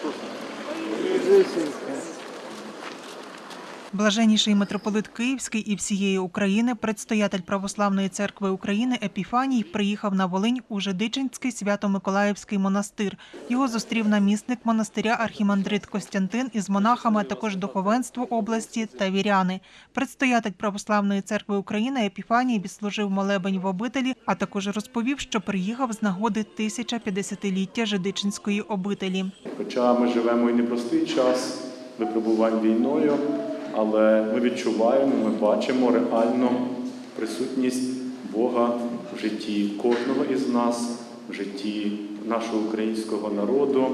そうですね。Блаженніший митрополит Київський і всієї України, предстоятель Православної церкви України Епіфаній приїхав на Волинь у Жидичинський Свято-Миколаївський монастир. Його зустрів намісник монастиря архімандрит Костянтин із монахами, а також духовенство області та віряни. Предстоятель Православної церкви України Епіфаній відслужив молебень в обителі, а також розповів, що приїхав з нагоди 1050-ліття Жидичинської обителі. Хоча ми живемо і непростий час випробувань війною, але ми відчуваємо, ми бачимо реально присутність Бога в житті кожного із нас, в житті нашого українського народу,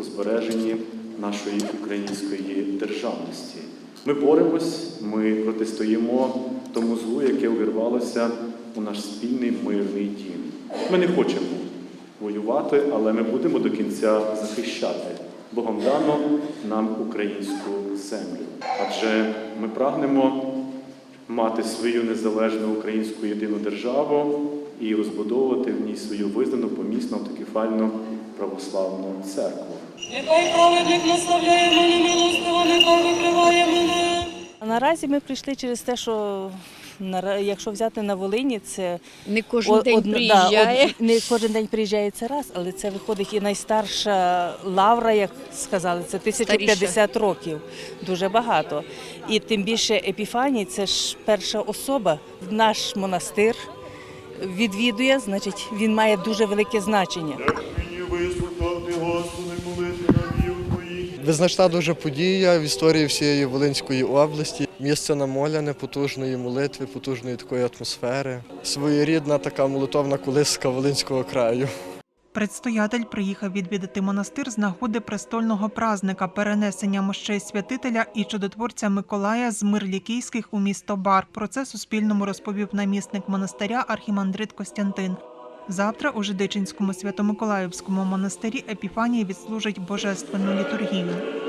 у збереженні нашої української державності. Ми боремось, ми протистоїмо тому злу, яке увірвалося у наш спільний мирний дім. Ми не хочемо воювати, але ми будемо до кінця захищати Богом дано нам українську землю. Адже ми прагнемо мати свою незалежну українську єдину державу і розбудовувати в ній свою визнану помісну автокефальну православну церкву. Нехай праведник наставляє мене милостиво, нехай викриває мене. А наразі ми прийшли через те, що якщо взяти на Волині, це Не кожен день одна- приїжджає. од- не кожен день приїжджає це раз, але це виходить і найстарша лавра, як сказали, це 1050 років. Дуже багато. І тим більше Епіфаній це ж перша особа, наш монастир відвідує, значить, він має дуже велике значення. Мені вислухати, Господи, Визначна дуже подія в історії всієї Волинської області. Місце намоляне, потужної молитви, потужної такої атмосфери. Своєрідна така молитовна колиска Волинського краю. Предстоятель приїхав відвідати монастир з нагоди престольного празника перенесення мощей святителя і чудотворця Миколая з Мирлікійських у місто Бар. Про це Суспільному розповів намісник монастиря архімандрит Костянтин. Завтра у Жидичинському Свято-Миколаївському монастирі Епіфанія відслужить божественну літургію.